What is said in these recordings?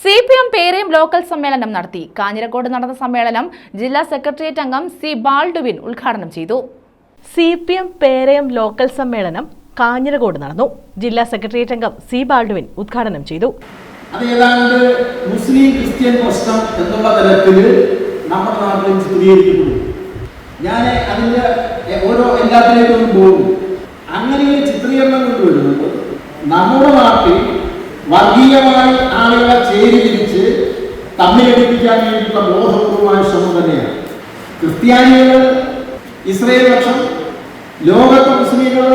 C P M പേരെയും local സമ്മേളനം നടത്തി. കാഞ്ഞിരക്കോട് നടന്ന സമ്മേളനം ജില്ലാ സെക്രട്ടേറിയറ്റ് അംഗം സി ബാൾഡുവിൻ ഉദ്ഘാടനം ചെയ്തു. സി പി എം പേരയം ലോക്കൽ സമ്മേളനം കാഞ്ഞിരകോട് നടന്നു. ജില്ലാ സെക്രട്ടേറിയറ്റ് അംഗം സി ബാൾഡുവിൻ ഉദ്ഘാടനം ചെയ്തു. അത് ഏതാണ്ട് മുസ്ലിം ക്രിസ്ത്യൻ പ്രശ്നം എന്നുള്ള തരത്തിൽ നമ്മുടെ നാട്ടിൽ ചിത്രീകരിക്കപ്പെടുന്നു ഞാൻ അതിന്റെ ഓരോ എല്ലാത്തിലേക്കും പോകും. അങ്ങനെ ഒരു ചിത്രീകരണം കൊണ്ടുവരുന്നത് നമ്മുടെ നാട്ടിൽ വർഗീയമായി ആളുകളെ ചേരി തിരിച്ച് തമ്മിലടിപ്പിക്കാൻ വേണ്ടിയിട്ടുള്ള ബോധപൂർവമായ ശ്രമം തന്നെയാണ്. ക്രിസ്ത്യാനികൾ ഇസ്രയേൽ പക്ഷം ലോകത്തെ മുസ്ലിങ്ങൾ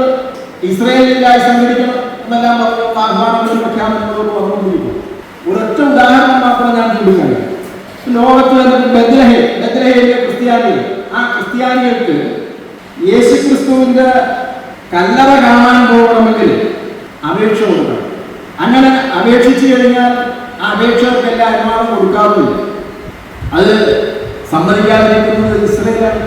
ഇസ്രയേലിലായി സംഘടിക്കണം എന്നെല്ലാം പറഞ്ഞ ആഹ്വാനങ്ങളും പ്രഖ്യാപനങ്ങളും വന്നുകൊണ്ടിരിക്കും ഒരൊറ്റ ഉദാഹരണം മാത്രം ഞാൻ ചൂണ്ടിക്കാണിക്കാം. ലോകത്ത് ക്രിസ്ത്യാനികൾ. ആ ക്രിസ്ത്യാനികൾക്ക് യേശു ക്രിസ്തുവിന്റെ കല്ലറ കാണാൻ പോകണമെങ്കിൽ അപേക്ഷ കൊടുക്കണം. അങ്ങനെ അപേക്ഷിച്ചു കഴിഞ്ഞാൽ ആ അപേക്ഷകർക്കെല്ലാം അനുവാദം കൊടുക്കാറില്ല അത് സമ്മതിക്കാതിരിക്കുന്നത് ഇസ്രയേലാണ്.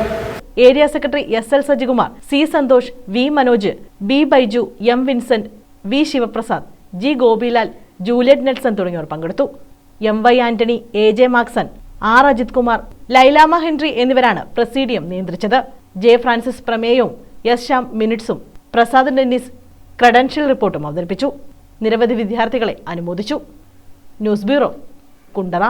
Area secretary S L Sajikumar C Santhosh V Manoj B Baiju M Vincent V Sivaprasad G Gopilal Juliet Nelson തുടങ്ങിയവർ പങ്കെടുത്തു. M Y Antony A J Maxson R Ajith Kumar Lailamma Henry എന്നിവരാണ് പ്രസീഡിയം നിയന്ത്രിച്ചത്. J Francis പ്രമേയവും S Shyam മിനിറ്റ്സും Prasad Dennis credential റിപ്പോർട്ടും അവതരിപ്പിച്ചു. നിരവധി വിദ്യാർത്ഥികളെ അനുമോദിച്ചു. News bureau Kundara.